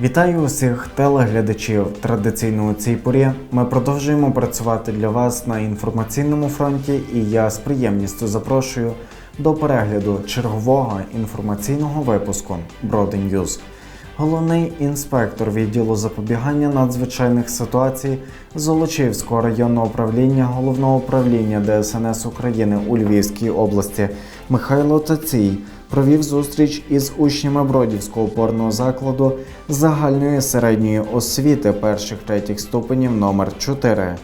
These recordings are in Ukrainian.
Вітаю усіх телеглядачів. Традиційно у цій порі ми продовжуємо працювати для вас на інформаційному фронті, і я з приємністю запрошую до перегляду чергового інформаційного випуску Броди Ньюз. Головний інспектор відділу запобігання надзвичайних ситуацій Золочівського районного управління головного управління ДСНС України у Львівській області Михайло Тацій провів зустріч із учнями Бродівського опорного закладу загальної середньої освіти перших третіх ступенів номер 4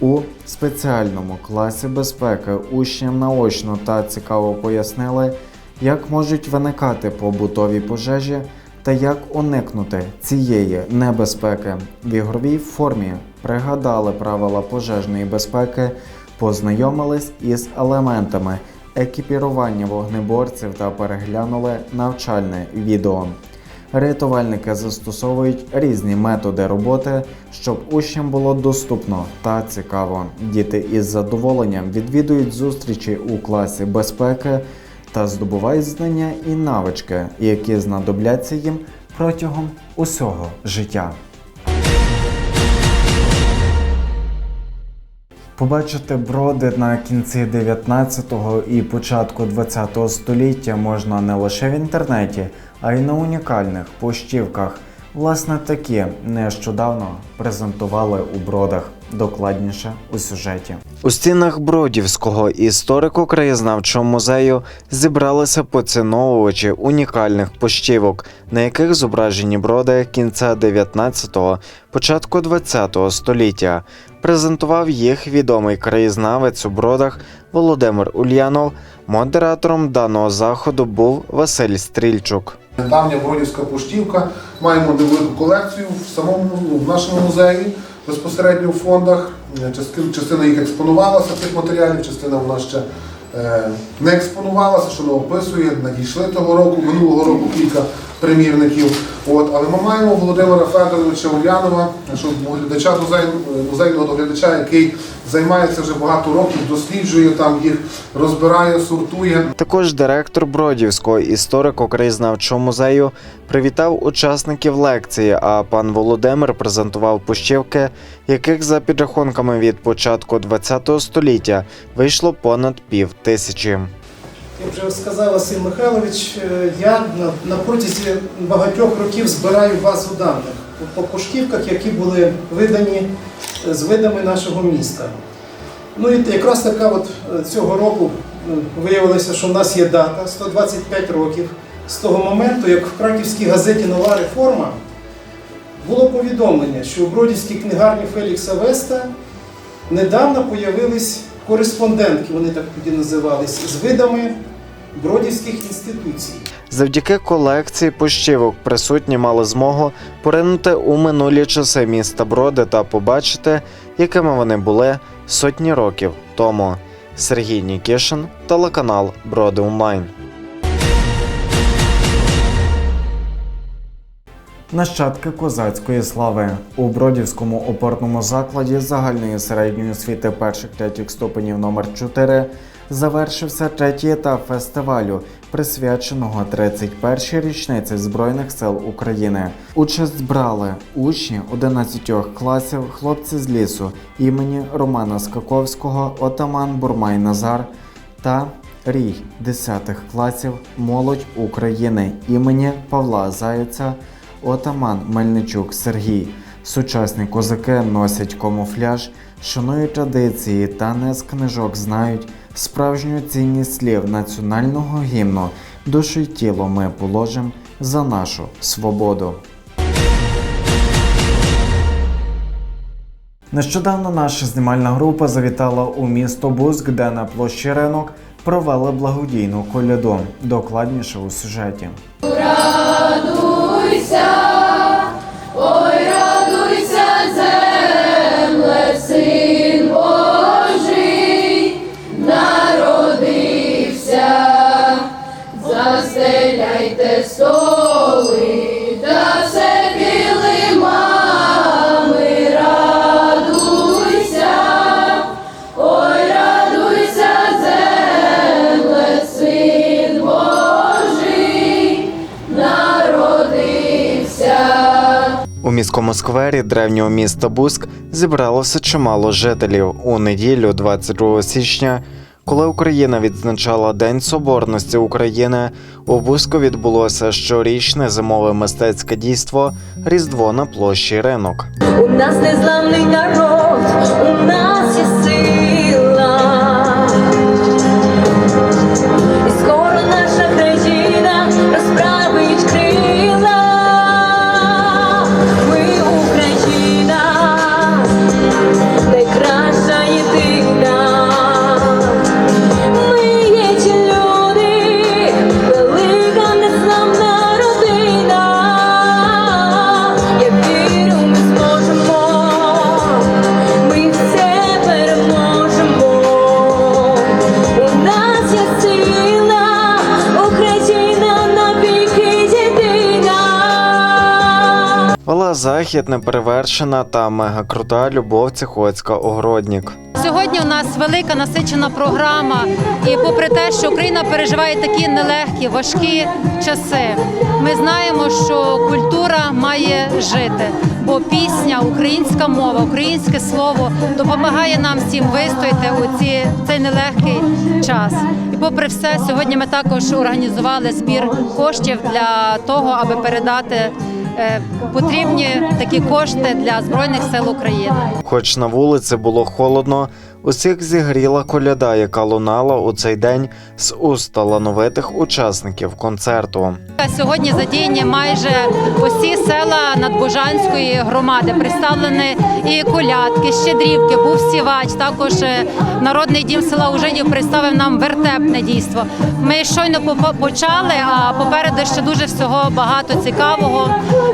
у спеціальному класі безпеки учням наочно та цікаво пояснили, як можуть виникати побутові пожежі та як уникнути цієї небезпеки. В ігровій формі пригадали правила пожежної безпеки, познайомились із елементами екіпірування вогнеборців та переглянули навчальне відео. Рятувальники застосовують різні методи роботи, щоб учням було доступно та цікаво. Діти із задоволенням відвідують зустрічі у класі безпеки та здобувають знання і навички, які знадобляться їм протягом усього життя. Побачити броди на кінці 19-го і початку 20-го століття можна не лише в інтернеті, а й на унікальних поштівках. Власне, такі нещодавно презентували у бродах. Докладніше у сюжеті. У стінах Бродівського історико-краєзнавчого музею зібралися поціновувачі унікальних поштівок, на яких зображені броди кінця 19-го, початку 20-го століття. Презентував їх відомий краєзнавець у бродах Володимир Ульянов. Модератором даного заходу був Василь Стрільчук. Давня Бродівська поштівка. Маємо невелику колекцію в самому ну, в нашому музеї, безпосередньо в фондах. Частина, частина їх експонувалася цих матеріалів, частина вона ще е, не експонувалася, що не описує. Надійшли того року, минулого року кілька примірників. От, але ми маємо Володимира Федоровича Ульянова, глядача музей- музейного доглядача, який займається вже багато років, досліджує там їх, розбирає, сортує. Також директор Бродівського історико-краєзнавчого музею привітав учасників лекції, а пан Володимир презентував пущівки, яких за підрахунками від початку ХХ століття вийшло понад пів тисячі. Як вже сказав Василь Михайлович, е, я на, протязі багатьох років збираю базу даних по поштівках, які були видані е, з видами нашого міста. Ну і якраз така от е, цього року виявилося, що в нас є дата 125 років з того моменту, як в краківській газеті Нова реформа було повідомлення, що у Бродівській книгарні Фелікса Веста недавно появились кореспондентки, вони так тоді називались, з видами бродівських інституцій. Завдяки колекції пощівок присутні мали змогу поринути у минулі часи міста Броди та побачити, якими вони були сотні років тому. Сергій Нікішин, телеканал Броди Онлайн. Нащадки козацької слави у Бродівському опорному закладі загальної середньої освіти перших третіх ступенів номер 4 завершився третій етап фестивалю, присвяченого 31-й річниці Збройних сил України. Участь брали учні 11 класів, хлопці з лісу імені Романа Скаковського, отаман Бурмай Назар та Рій 10 класів Молодь України імені Павла Зайця, отаман Мельничук Сергій. Сучасні козаки носять камуфляж, шанують традиції та не з книжок знають справжню цінність слів національного гімну. Душу й тіло ми положимо за нашу свободу. Нещодавно наша знімальна група завітала у місто Бузк, де на площі ринок провели благодійну коляду. Докладніше у сюжеті. Радуйся, міському сквері древнього міста Буск зібралося чимало жителів у неділю, 22 січня. Коли Україна відзначала День Соборності України, у Буску відбулося щорічне зимове мистецьке дійство Різдво на площі ринок. У нас незламний народ, у нас є сила. Єдина. Захід неперевершена та мегакрута Любов Цихоцька Огороднік. Сьогодні у нас велика насичена програма, і попри те, що Україна переживає такі нелегкі, важкі часи, ми знаємо, що культура має жити, бо пісня, українська мова, українське слово допомагає нам всім вистояти у ці цей нелегкий час. І попри все, сьогодні ми також організували збір коштів для того, аби передати потрібні такі кошти для збройних сил України. Хоч на вулиці було холодно, усіх зігріла коляда, яка лунала у цей день з уст талановитих учасників концерту. Сьогодні задіяні майже усі села Надбожанської громади. Представлені і колядки, щедрівки, був сівач. Також е, народний дім села Ужинів представив нам вертепне дійство. Ми щойно почали, а попереду ще дуже всього багато цікавого.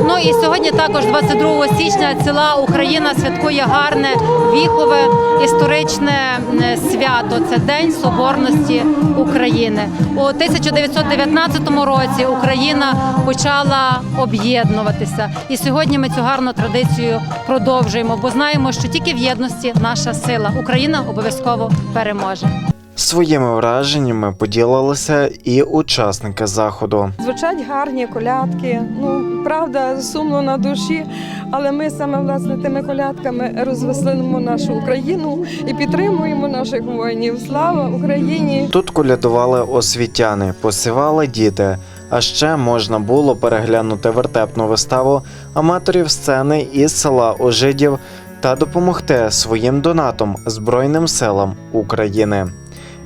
Ну і сьогодні також, 22 січня, ціла Україна святкує гарне віхове історичне е, свято. Це День Соборності України. У 1919 році Україна почала об'єднуватися, і сьогодні ми цю гарну традицію продовжуємо, бо знаємо, що тільки в єдності наша сила. Україна обов'язково переможе. Своїми враженнями поділилися і учасники заходу. Звучать гарні колядки. Ну правда, сумно на душі, але ми саме власне тими колядками розвеселимо нашу Україну і підтримуємо наших воїнів. Слава Україні! Тут колядували освітяни, посівали діти. А ще можна було переглянути вертепну виставу аматорів сцени із села Ожидів та допомогти своїм донатом Збройним силам України.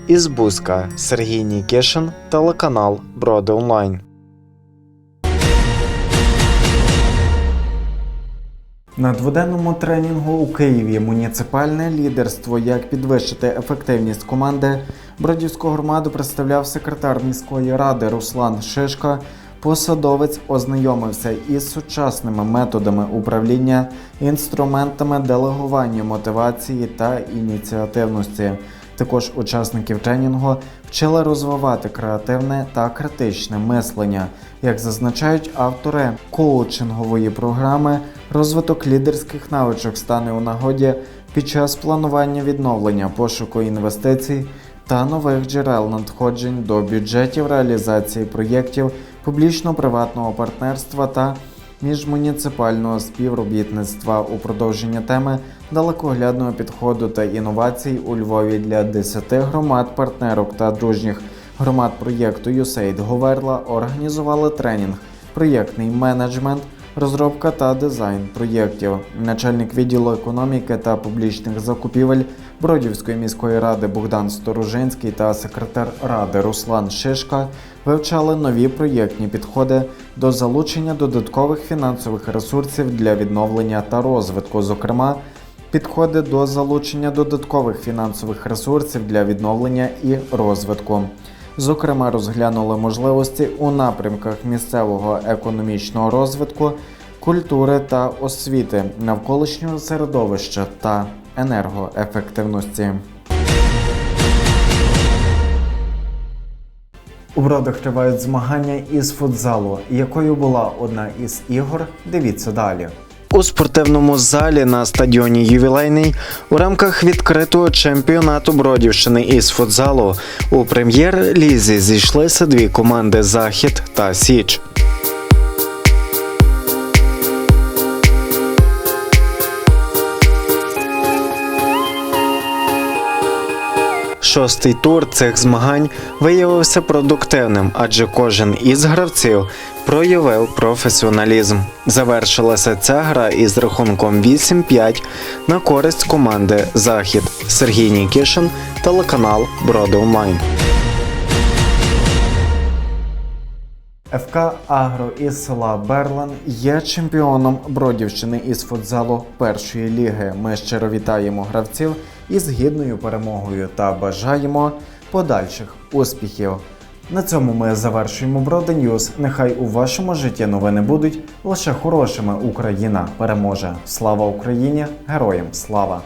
Із Бузька Сергій Нікішин, телеканал Броди Онлайн. На дводенному тренінгу у Києві муніципальне лідерство, як підвищити ефективність команди Бродівську громаду представляв секретар міської ради Руслан Шишка. Посадовець ознайомився із сучасними методами управління, інструментами делегування мотивації та ініціативності. Також учасників тренінгу вчили розвивати креативне та критичне мислення. Як зазначають автори коучингової програми, розвиток лідерських навичок стане у нагоді під час планування відновлення, пошуку інвестицій та нових джерел надходжень до бюджетів реалізації проєктів публічно-приватного партнерства та міжмуніципального співробітництва у продовження теми далекоглядного підходу та інновацій у Львові для 10 громад партнерок та дружніх громад проєкту USAID Говерла організували тренінг проєктний менеджмент, розробка та дизайн проєктів. Начальник відділу економіки та публічних закупівель Бродівської міської ради Богдан Сторожинський та секретар ради Руслан Шишка вивчали нові проєктні підходи до залучення додаткових фінансових ресурсів для відновлення та розвитку, зокрема. Підходи до залучення додаткових фінансових ресурсів для відновлення і розвитку. Зокрема, розглянули можливості у напрямках місцевого економічного розвитку, культури та освіти, навколишнього середовища та енергоефективності. У бродах тривають змагання із футзалу. Якою була одна із ігор? Дивіться далі. У спортивному залі на стадіоні Ювілейний у рамках відкритого чемпіонату Бродівщини із футзалу у прем'єр-лізі зійшлися дві команди Захід та Січ. Шостий тур цих змагань виявився продуктивним, адже кожен із гравців проявив професіоналізм. Завершилася ця гра із рахунком 8-5 на користь команди Захід. Сергій Нікішин, телеканал Броди Онлайн. ФК Агро із села Берлан є чемпіоном Бродівщини із футзалу першої ліги. Ми щиро вітаємо гравців із гідною перемогою та бажаємо подальших успіхів. На цьому ми завершуємо Броди Ньюз. Нехай у вашому житті новини будуть лише хорошими. Україна переможе. Слава Україні! Героям слава!